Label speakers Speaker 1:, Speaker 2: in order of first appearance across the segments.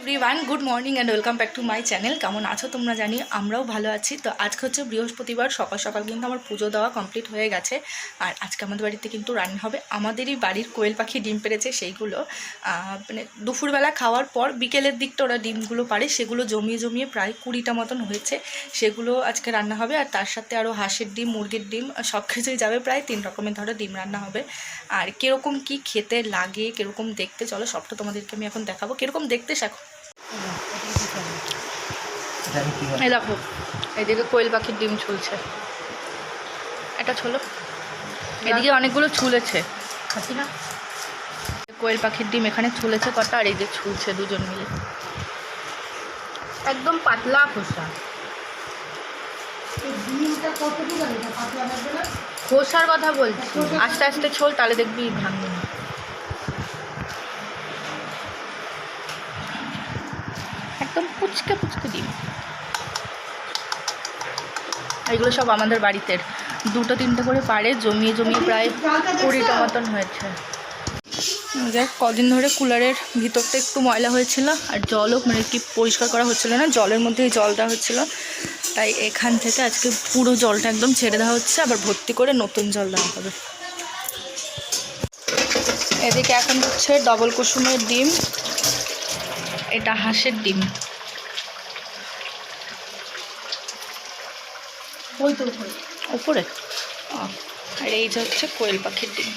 Speaker 1: Everyone good morning and welcome back to my channel কেমন আছো তোমরা জানি? আমরাও ভালো আছি। তো আজকে হচ্ছে বৃহস্পতিবার, সকাল সকাল কিন্তু আমার পুজো দেওয়া কমপ্লিট হয়ে গেছে। আর আজকে আমাদের বাড়িতে কিন্তু রান্না হবে। আমাদেরই বাড়ির কোয়েল পাখি ডিম পেড়েছে সেইগুলো। মানে দুপুরবেলা খাওয়ার পর বিকেলের দিকটা ওরা ডিমগুলো পারে, সেগুলো জমিয়ে জমিয়ে প্রায় কুড়িটা মতন হয়েছে। সেগুলো আজকে রান্না হবে আর তার সাথে আরও হাঁসের ডিম, মুরগির ডিম সব কিছুই যাবে। প্রায় তিন রকমের ধরো ডিম রান্না হবে। আর কীরকম কি খেতে লাগে, কীরকম দেখতে, চলো সবটা তোমাদেরকে আমি এখন দেখাবো। কীরকম দেখতে শেখো এই দেখো এদিকে কোয়েল পাখির ডিম ঝুলছে এটা ছোলো। এদিকে অনেকগুলো
Speaker 2: খাচ্ছি না?
Speaker 1: কোয়েল পাখির ডিম এখানে ঝুলেছে কটা আর এই যে ঝুলছে দুজন মিলে। একদম পাতলা খোসা। খোসার কথা বলছি। আস্তে আস্তে ছোল তাহলে দেখবি ভাঙবে না একদম পুচকে পুচকে ডিম এগুলো সব আমাদের বাড়িতে। দুটো তিনটে করে পারে জমিয়ে জমিয়ে প্রায় কুড়িটা মতন হয়েছে। দেখ কদিন ধরে কুলারের ভিতরটা একটু ময়লা হয়েছিল আর জলও মানে কি পরিষ্কার করা হচ্ছিল না, জলের মধ্যেই জল দেওয়া হচ্ছিল। তাই এখান থেকে আজকে পুরো জলটা একদম ছেড়ে দেওয়া হচ্ছে, আবার ভর্তি করে নতুন জল দেওয়া হবে। এদিকে এখন হচ্ছে ডবল কুসুমের ডিম, এটা হাঁসের ডিম।
Speaker 2: ওই তো উপরে
Speaker 1: উপরে আর এই যে হচ্ছে কোয়েল পাখির ডিম।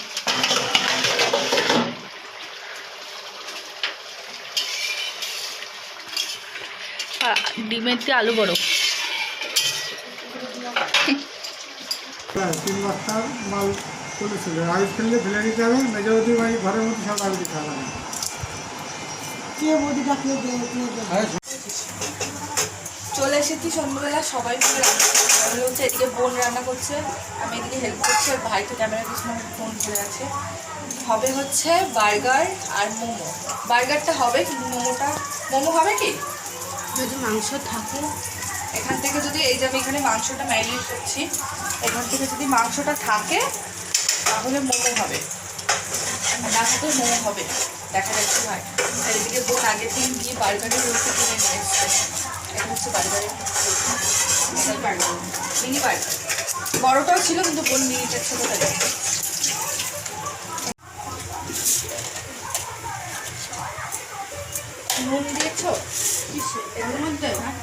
Speaker 1: ডিমের দিয়ে আলু বড়।
Speaker 3: হ্যাঁ তিন বস্তা মাল চলেছিল রাইস ফেললে ফেলে দিতে হবে। মেজরিটি বাড়ি ঘরের মধ্যে সব আগে দিতে হবে।
Speaker 2: কে বৌদি ডাকলে
Speaker 1: চলে এসেছি সন্ধ্যাবেলা সবাই মিলে রান্না হচ্ছে এদিকে বোন রান্না করছে আমি এদিকে হেল্প করছি আর ভাই তো ক্যামেরা পিছনে ফোন ধরে আছে। হবে হচ্ছে বার্গার আর মোমো। বার্গারটা হবে কিন্তু মোমোটা মোমো হবে কি?
Speaker 2: যদি মাংস থাকে।
Speaker 1: এখান থেকে যদি এই যে আমি এখানে মাংসটা ম্যারিনেট করছি এখান থেকে যদি মাংসটা থাকে তাহলে মোমো হবে। না থাকলে মোমো হবে দেখা যাচ্ছে ভাই। আর এদিকে বোন আগের দিন গিয়ে বার্গারের রোটি কিনে নিয়ে এসছে। এটা হচ্ছে বার্গারের মিনি ছিল, কিন্তু বোন মিনিটার ছোটোটা দেয় নুন দিয়েছ? কিসে? এর মধ্যে হ্যাঁ?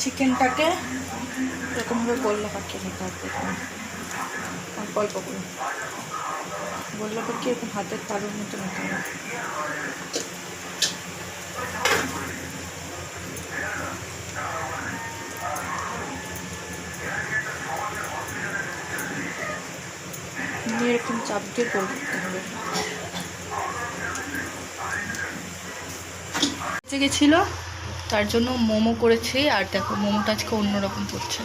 Speaker 1: চিকেনটাকে এরকমভাবে গোল্লা পাকিয়ে নিতে হবে অল্প অল্প করে। গোল্লা পাকিয়ে এরকম হাতের তালুর মতো নিতে হবে নিয়ে এরকম চাপ দিয়ে গোল করতে হবে। গেছিল তার জন্য মোমো করেছি আর দেখো মোমোটা আজকে অন্যরকম করছে।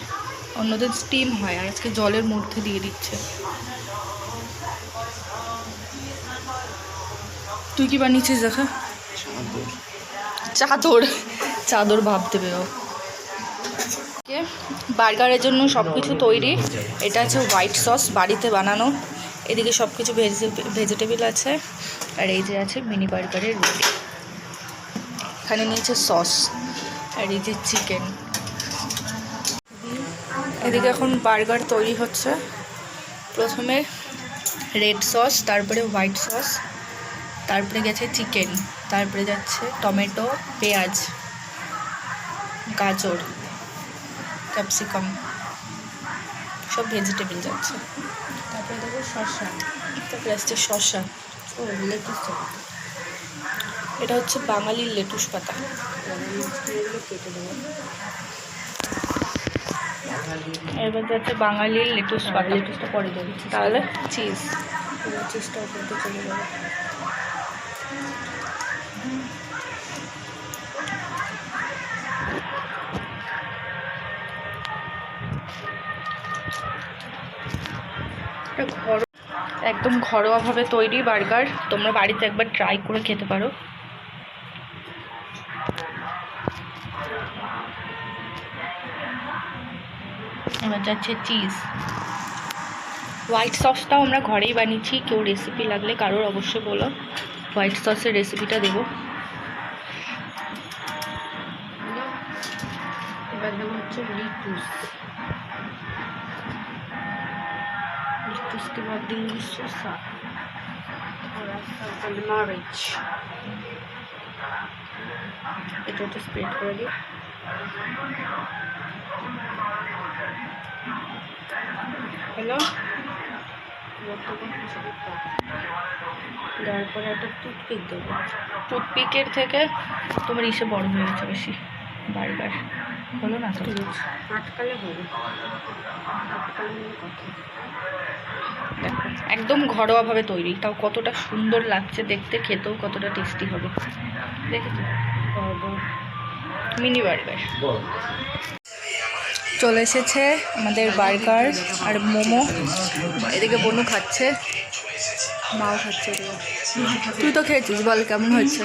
Speaker 1: অন্যদের স্টিম হয় আর আজকে জলের মধ্যে দিয়ে দিচ্ছে। তুই কি বানিয়েছিস দেখা? চাদর। চাদর। ভাব দেবে ও। ওকে, বার্গারের জন্য সব কিছু তৈরি। এটা আছে হোয়াইট সস বাড়িতে বানানো। এদিকে সব কিছু ভেজিটেবল আছে। আর এই যে আছে মিনি বার্গারের রুটি। এখানে নিয়েছে সস আর এই যে চিকেন। এদিকে এখন বার্গার তৈরি হচ্ছে। প্রথমে রেড সস, তারপরে হোয়াইট সস, তারপরে গেছে চিকেন, তারপরে যাচ্ছে টমেটো, পেঁয়াজ, গাজর, ক্যাপসিকাম, সব ভেজিটেবল যাচ্ছে। তারপরে দেখো শসা, তারপরে আসছে শসা। ও এটা হচ্ছে বাঙালির লেটুস পাতা। এবার যাচ্ছে বাঙালির লেটুস পাতা। লেটুসটা পরে দেবে। তাহলে চিজ চেষ্টা করতে চলে যাবে। একদম ঘরোয়াভাবে তৈরি বার্গার। তোমরা বাড়িতে একবার ট্রাই করে খেতে পারো। এবার যাচ্ছে চিজ হোয়াইট সসটাও আমরা ঘরেই বানিয়েছি কেউ রেসিপি লাগলে কারোর অবশ্যই বলো হোয়াইট সসের রেসিপিটা দেবো
Speaker 2: এবার দেবো হচ্ছে লিটুস
Speaker 1: लिट्टूस के बाद देंगे सोसा
Speaker 2: और একটা গোলমরিচ
Speaker 1: এটা একটু স্প্রেড করে দিই হ্যালো? দেওয়ার পরে একটা টুথপিক দেবো টুথপিকের থেকে তোমার ইসে বড় হয়ে গেছে বেশি বার্গার হলো না
Speaker 2: আটকালে হবে। আটকালে
Speaker 1: দেখো একদম ঘরোয়াভাবে তৈরি। তাও কতটা সুন্দর লাগছে দেখতে খেতেও কতটা টেস্টি হবে। দেখেছ? Mini burger. চলে এসেছে আমাদের বার্গার আর মোমো। এদিকে বনু খাচ্ছে। মাও খাচ্ছে তুই তো খেয়েছিস বল কেমন হয়েছে?